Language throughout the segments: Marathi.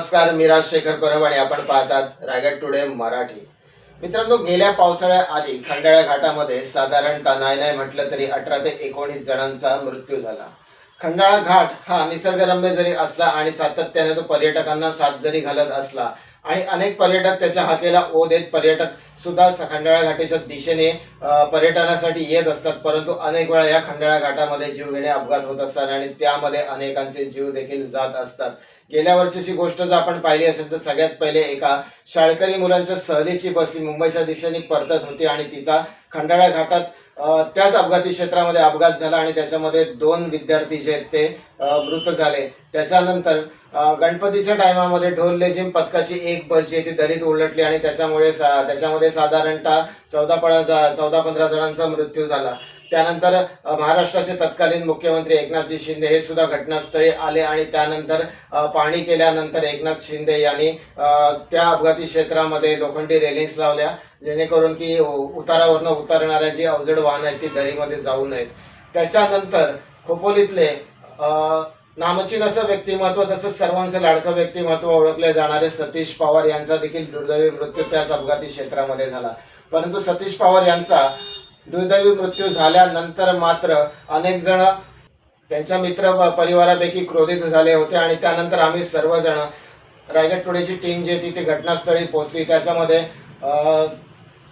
नमस्कार मी राजशेखर परब आणि आपण पाहतात रायगड टुडे मराठी. मित्रांनो गेल्या पावसाळ्याआधी खंडाळा घाटामध्ये साधारणतः नाही नाही म्हटलं तरी अठरा ते एकोणीस जणांचा मृत्यू झाला. खंडाळा घाट हा निसर्गरम्य जरी असला आणि सातत्याने तो पर्यटकांना साथ जरी घालत असला आणि अनेक पर्यटक त्याच्या हाकेला ओ देत पर्यटक सुद्धा खंडाळा घाटीच्या दिशेने पर्यटनासाठी येत असतात. परंतु अनेक वेळा या खंडाळा घाटामध्ये जीवघेणे अपघात होत असतात आणि त्यामध्ये अनेकांचे जीव देखील जात असतात. गेल्या वर्षीची गोष्ट जर आपण पाहिली असेल तर सगळ्यात पहिले एका शाळकरी मुलांच्या सहलीची बस ही मुंबईच्या दिशेने परतत होती आणि तिचा खंडाळा घाटात त्याच अपघाती क्षेत्रामध्ये अपघात झाला आणि त्याच्यामध्ये दोन विद्यार्थी जे आहेत ते मृत झाले. त्याच्यानंतर गणपतीच्या टायमामध्ये ढोल लेझिम पथकाची एक बस जी आहे ती दरीत उलटली आणि त्याच्यामुळे सा- त्याच्यामध्ये साधारणतः चौदा पळा चौदा पंधरा जणांचा मृत्यू झाला. त्यानंतर महाराष्ट्राचे तत्कालीन मुख्यमंत्री एकनाथजी शिंदे हे सुद्धा घटनास्थळी आले आणि त्यानंतर पाणी पाहणी केल्यानंतर एकनाथ शिंदे यांनी त्या अपघाती क्षेत्रामध्ये लोखंडी रेलिंग्स लावल्या जेणेकरून की उतारावरनं उतरणाऱ्या जी अवजड वाहनं आहेत ती दरीमध्ये जाऊ नयेत. त्याच्यानंतर खोपोलीतले नामचीन असं व्यक्तिमत्व तसंच सर्वांचं लाडकं व्यक्तिमत्व ओळखले जाणारे सतीश पवार यांचा देखील दुर्दैवी मृत्यू त्याच अपघाती क्षेत्रामध्ये झाला. परंतु सतीश पवार यांचा दुर्दैवी मृत्यू झाल्यानंतर मात्र अनेक जण त्यांच्या मित्र परिवारापैकी क्रोधित झाले होते आणि त्यानंतर आम्ही सर्वजण रायगड टुडेची टीम जी ती ती घटनास्थळी पोहोचली. त्याच्यामध्ये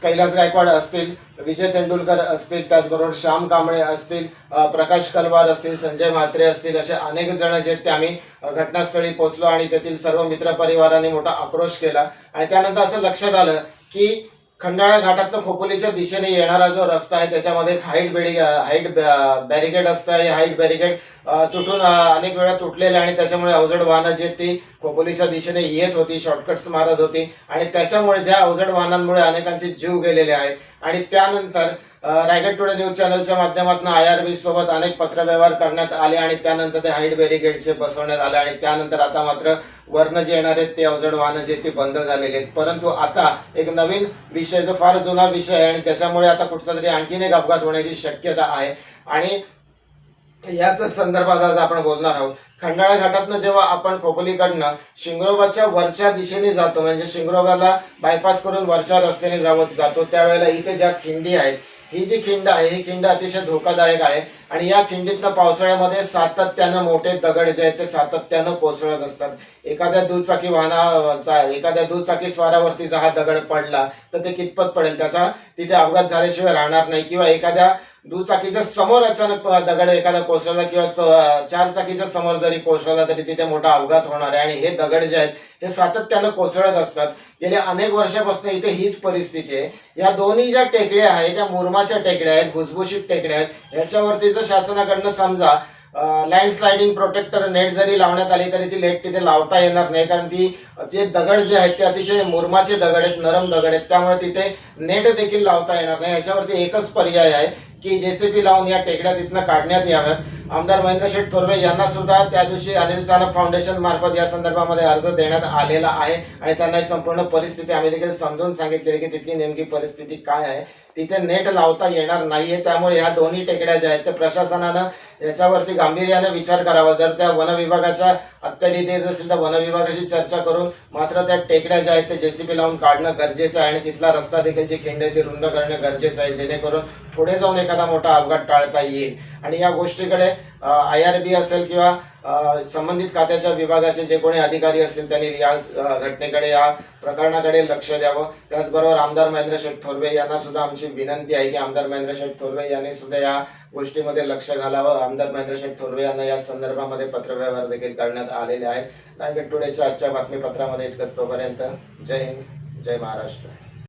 कैलास गायकवाड असतील विजय तेंडुलकर असतील त्याचबरोबर श्याम कांबळे असतील प्रकाश कलवार असतील संजय म्हात्रे असतील असे अनेक जण जे ते आम्ही घटनास्थळी पोहोचलो आणि तेथील सर्व मित्र परिवाराने मोठा आक्रोश केला. आणि त्यानंतर असं लक्षात आलं की खंडाळा घाटातनं खोपोलीच्या दिशेने येणारा जो रस्ता आहे त्याच्यामध्ये एक हाईट बेडी हाईट बॅरिकेड असतं. हे हाईट बॅरिकेड तुटून अनेक वेळा तुटलेले आणि त्याच्यामुळे अवजड वाहनं जी ती खोपोलीच्या दिशेने येत होती शॉर्टकट्स मारत होती आणि त्याच्यामुळे ज्या अवजड वाहनांमुळे अनेकांचे जीव गेलेले आहेत. आणि त्यानंतर रायगड टुडे न्यूज चॅनलच्या माध्यमातून आय आर बी सोबत अनेक पत्रव्यवहार करण्यात आले आणि त्यानंतर ते हाईट बॅरिकेडचे बसवण्यात आले आणि त्यानंतर आता मात्र वर्ण जे येणार आहेत ते अवजड वाहनं जे ते बंद झालेले आहेत. परंतु आता एक नवीन विषय जो फार जुना विषय आहे आणि त्याच्यामुळे आता कुठचा तरी आणखीन एक अपघात होण्याची शक्यता आहे. आणि याच संदर्भात आज आपण बोलणार आहोत. खंडाळा घाटातनं जेव्हा आपण खोपोलीकडनं शिंगरोबाच्या वरच्या दिशेने जातो म्हणजे शिंगरोबाला बायपास करून वरच्या रस्त्याने जावत जातो त्यावेळेला इथे ज्या खिंडी आहेत ही जी खिंड आहे ही खिंड अतिशय धोकादायक आहे. आणि या खिंडीतनं पावसाळ्यामध्ये सातत्यानं मोठे दगड जे आहेत ते सातत्यानं कोसळत असतात. एखाद्या दुचाकी वाहनाचा एखाद्या दुचाकी स्वारावरती जर हा दगड पडला तर ते कितपत पडेल? त्याचा तिथे अपघात झाल्याशिवाय राहणार नाही. किंवा एखाद्या दुचाकीच्या समोर अचानक दगड एखादा कोसळला किंवा चार चाकीच्या समोर जरी कोसळला तरी तिथे मोठा अपघात होणार आहे. आणि हे दगड जे आहेत हे सातत्यानं कोसळत असतात. गेल्या अनेक वर्षापासून इथे हीच परिस्थिती आहे. या दोन्ही ज्या टेकड्या आहेत त्या मुरमाच्या टेकड्या आहेत भुसभुशीत टेकड्या आहेत याच्यावरती जर शासनाकडनं समजा लँडस्लायडिंग प्रोटेक्टर नेट जरी लावण्यात आली तरी ती नेट तिथे लावता येणार नाही. कारण ती जे दगड जे आहेत ते अतिशय मुरमाचे दगड आहेत नरम दगड आहेत. त्यामुळे तिथे नेट देखील लावता येणार नाही. याच्यावरती एकच पर्याय आहे. की जेसीबी लावून या टेकड्या तिथनं काढण्यात याव्यात. आमदार महेंद्र शेठ थोरवे यांना सुद्धा त्या दिवशी अनिल सानप फाउंडेशन मार्फत या संदर्भामध्ये अर्ज देण्यात आलेला आहे. आणि त्यांना संपूर्ण परिस्थिती आम्ही देखील समजून सांगितलेली की तिथली नेमकी परिस्थिती काय आहे. तिथे नेट लावता येणार नाहीये. त्यामुळे या दोन्ही टेकड्या ज्या आहेत त्या प्रशासनानं याच्यावरती गांभीर्याने विचार करावा. जर त्या वन विभागाच्या अखत्यारीत येत असेल तर वन विभागाशी चर्चा करून मात्र त्या टेकड्या ज्या आहेत ते जेसीबी लावून काढणं गरजेचं आहे. आणि तिथला रस्ता देखील जी खिंड आहे ती रुंद करणं गरजेचं आहे. जेणेकरून पुढे जाऊन एखादा मोठा अपघात टाळता येईल. आणि या गोष्टीकडे आय आर बी असेल किंवा संबंधित खात्याच्या विभागाचे जे कोणी अधिकारी असतील त्यांनी या घटनेकडे या प्रकरणाकडे लक्ष द्यावं. त्याचबरोबर आमदार महेंद्र शेठ थोरवे यांना सुद्धा आमची विनंती आहे की आमदार महेंद्र शेठ थोरवे यांनी सुद्धा या गोष्टीमध्ये लक्ष घालावं. आमदार महेंद्र शेठ थोरवे यांना या संदर्भामध्ये पत्रव्यवहार देखील करण्यात आलेले आहेत नायगड टुडेच्या आजच्या बातमीपत्रामध्ये इतकंच तोपर्यंत. जय हिंद जय महाराष्ट्र.